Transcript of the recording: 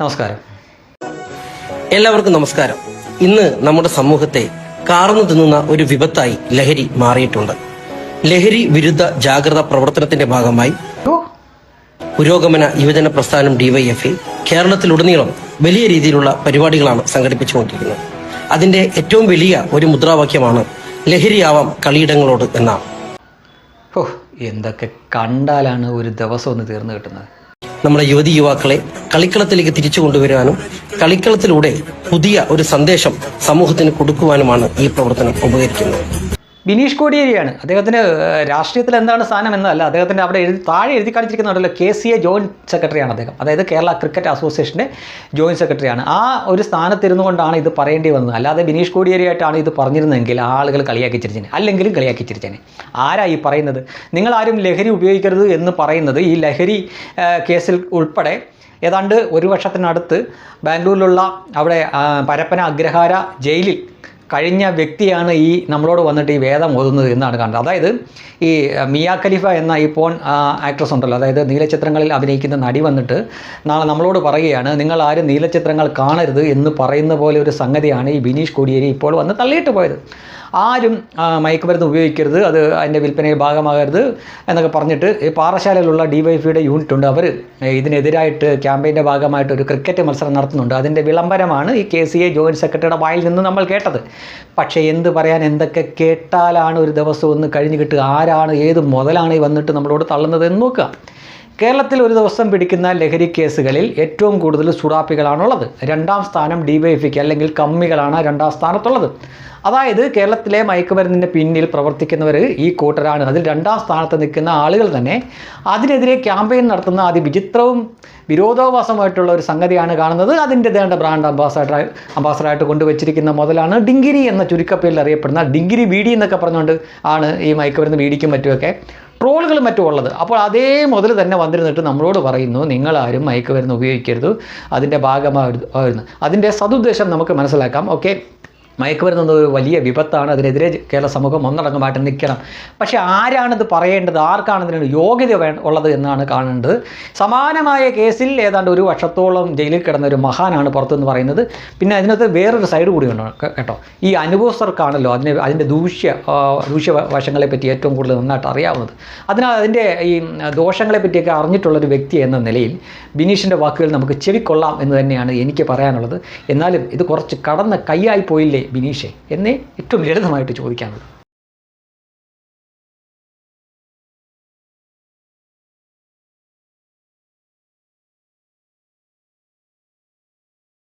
നമസ്കാരം. എല്ലാവർക്കും നമസ്കാരം. ഇന്ന് നമ്മുടെ സമൂഹത്തെ കാർന്നു തിന്നുന്ന ഒരു വിപത്തായി ലഹരി മാറിയിട്ടുണ്ട്. ലഹരി വിരുദ്ധ ജാഗ്രത പ്രവർത്തനത്തിന്റെ ഭാഗമായി പുരോഗമന യുവജന പ്രസ്ഥാനം ഡിവൈഎഫ്ഐ കേരളത്തിലുടനീളം വലിയ രീതിയിലുള്ള പരിപാടികളാണ് സംഘടിപ്പിച്ചുകൊണ്ടിരിക്കുന്നത്. അതിന്റെ ഏറ്റവും വലിയ ഒരു മുദ്രാവാക്യമാണ് ലഹരിയാവാം കളിയിടങ്ങളോട് എന്നാണ്. ഓ എന്തൊക്കെ കണ്ടാലാണ് ഒരു ദിവസം ഒന്ന് തീർന്നു കിട്ടുന്നത്. നമ്മുടെ യുവതി യുവാക്കളെ കളിക്കളത്തിലേക്ക് തിരിച്ചു കൊണ്ടുവരാനും കളിക്കളത്തിലൂടെ പുതിയ ഒരു സന്ദേശം സമൂഹത്തിന് കൊടുക്കുവാനുമാണ് ഈ പ്രവർത്തനം ഉപകരിക്കുന്നത്. ബിനീഷ് കോടിയേരിയാണ്. അദ്ദേഹത്തിന് രാഷ്ട്രീയത്തിൽ എന്താണ് സ്ഥാനം എന്നല്ല അദ്ദേഹത്തിന്റെ അവിടെ എഴുതി താഴെ എഴുതി കാണിച്ചിരിക്കുന്നുണ്ടല്ലോ കെ സി എ ജോയിന്റ് സെക്രട്ടറിയാണ് അദ്ദേഹം. അതായത് കേരള ക്രിക്കറ്റ് അസോസിയേഷന്റെ ജോയിന്റ് സെക്രട്ടറിയാണ്. ആ ഒരു സ്ഥാനത്തിരുന്നു കൊണ്ടാണ് ഇത് പറയേണ്ടി വന്നത്. അല്ലാതെ ബിനീഷ് കോടിയേരിയായിട്ടാണ് ഇത് പറഞ്ഞിരുന്നതെങ്കിൽ ആളുകൾ കളിയാക്കി ചിരിച്ചേനെ അല്ലെങ്കിലും കളിയാക്കി ചിരിച്ചേനെ ആരാ ഈ പറയുന്നത്? നിങ്ങളാരും ലഹരി ഉപയോഗിക്കരുത് എന്ന് പറയുന്നത് ഈ ലഹരി കേസിൽ ഉൾപ്പെടെ ഏതാണ്ട് ഒരു വർഷത്തിനടുത്ത് ബാംഗ്ലൂരിലുള്ള അവിടെ പരപ്പന അഗ്രഹാര ജയിലിൽ കഴിഞ്ഞ വ്യക്തിയാണ് ഈ നമ്മളോട് വന്നിട്ട് ഈ വേദം ഓതുന്നത് എന്നാണ് കാണുന്നത്. അതായത് ഈ മിയ ഖലീഫ എന്ന ഈ പോൺ ആക്ട്രസ് ഉണ്ടല്ലോ. അതായത് നീലചിത്രങ്ങളിൽ അഭിനയിക്കുന്ന നടി വന്നിട്ട് നാളെ നമ്മളോട് പറയുകയാണ് നിങ്ങൾ ആരും നീലചിത്രങ്ങൾ കാണരുത് എന്ന് പറയുന്ന പോലെ ഒരു സംഗതിയാണ് ഈ ബിനീഷ് കോടിയേരി ഇപ്പോൾ വന്ന് തള്ളിയിട്ട് പോയത്. ആരും മയക്കുമരുന്ന് ഉപയോഗിക്കരുത് അത് അതിന്റെ വിൽപ്പനയിൽ ഭാഗമാകരുത് എന്നൊക്കെ പറഞ്ഞിട്ട് ഈ പാറശാലയിലുള്ള ഡിവൈഫിയുടെ യൂണിറ്റ് ഉണ്ട്. അവർ ഇതിനെതിരായിട്ട് ക്യാമ്പയിന്റെ ഭാഗമായിട്ട് ഒരു ക്രിക്കറ്റ് മത്സരം നടത്തുന്നുണ്ട്. അതിന്റെ വിളംബരമാണ് ഈ കെ സി എ ജോയിന്റ് സെക്രട്ടറിയുടെ വായിൽ നിന്ന് നമ്മൾ കേട്ടത്. പക്ഷേ എന്ത് പറയാൻ എന്തൊക്കെ കേട്ടാലാണ് ഒരു ദിവസം ഒന്ന് കഴിഞ്ഞ് കിട്ടുക? ആരാണ് ഏത് മുതലാണ് ഈ വന്നിട്ട് നമ്മളോട് തള്ളുന്നത് എന്ന് നോക്കുക. കേരളത്തിൽ ഒരു ദിവസം പിടിക്കുന്ന ലഹരി കേസുകളിൽ ഏറ്റവും കൂടുതൽ സുഡാപ്പികളാണുള്ളത് രണ്ടാം സ്ഥാനം ഡിവൈഎഫിക്ക് അല്ലെങ്കിൽ കമ്മികളാണ് രണ്ടാം സ്ഥാനത്തുള്ളത്. അതായത് കേരളത്തിലെ മയക്കുമരുന്നിന്റെ പിന്നിൽ പ്രവർത്തിക്കുന്നവർ ഈ കൂട്ടരാണ്. അതിൽ രണ്ടാം സ്ഥാനത്ത് നിൽക്കുന്ന ആളുകൾ തന്നെ അതിനെതിരെ ക്യാമ്പയിൻ നടത്തുന്ന അതിവിചിത്രവും വിരോധാഭാസമായിട്ടുള്ള ഒരു സംഗതിയാണ് കാണുന്നത്. അതിന്റെ ദേണ്ട ബ്രാൻഡ് അംബാസഡർ അംബാസഡറായിട്ട് കൊണ്ടുവച്ചിരിക്കുന്ന മുതലാണ് ഡിങ്കിരി എന്ന ചുരുക്കപ്പേരിൽ അറിയപ്പെടുന്ന ഡിങ്കിരി വീടി എന്നൊക്കെ പറഞ്ഞുകൊണ്ട് ആണ് ഈ മയക്കുമരുന്ന് വീടിക്കും മറ്റുമൊക്കെ ട്രോളുകളും മറ്റും ഉള്ളത്. അപ്പോൾ അതേ മുതൽ തന്നെ വന്നിരുന്നിട്ട് നമ്മളോട് പറയുന്നു നിങ്ങളാരും മയക്കുമരുന്ന് ഉപയോഗിക്കരുത്. അതിന്റെ ഭാഗമായിരുന്നു അതിന്റെ സതുദ്ദേശം നമുക്ക് മനസ്സിലാക്കാം. ഓക്കെ? മയക്കുമരുന്ന് ഒരു വലിയ വിപത്താണ്. അതിനെതിരെ കേരള സമൂഹം ഒന്നടങ്കമായിട്ട് നിൽക്കണം. പക്ഷേ ആരാണിത് പറയേണ്ടത്? ആർക്കാണ് ഇതിന് യോഗ്യത വേ ഉള്ളത് എന്നാണ് കാണേണ്ടത്. സമാനമായ കേസിൽ ഏതാണ്ട് ഒരു വർഷത്തോളം ജയിലിൽ കിടന്ന ഒരു മഹാനാണ് പുറത്തുനിന്ന് പറയുന്നത്. പിന്നെ അതിനകത്ത് വേറൊരു സൈഡ് കൂടി ഉണ്ട് കേട്ടോ. ഈ അനുഭവസ്ഥർക്കാണല്ലോ അതിനെ അതിന്റെ ദൂഷ്യ ദൂഷ്യ വശങ്ങളെപ്പറ്റി പറ്റി ഏറ്റവും കൂടുതൽ നന്നായിട്ട് അറിയാവുന്നത്. അതിനാൽ അതിന്റെ ഈ ദോഷങ്ങളെ പറ്റിയൊക്കെ അറിഞ്ഞിട്ടുള്ളൊരു വ്യക്തി എന്ന നിലയിൽ ബിനീഷിന്റെ വാക്കുകൾ നമുക്ക് ചെവിക്കൊള്ളാം എന്ന് തന്നെയാണ് എനിക്ക് പറയാനുള്ളത്. എന്നാലും ഇത് കുറച്ച് കടന്ന കൈയായി പോയില്ലേ ബിനീഷെ എന്നേ ഏറ്റവും ലളിതമായിട്ട് ചോദിക്കാനുള്ളത്.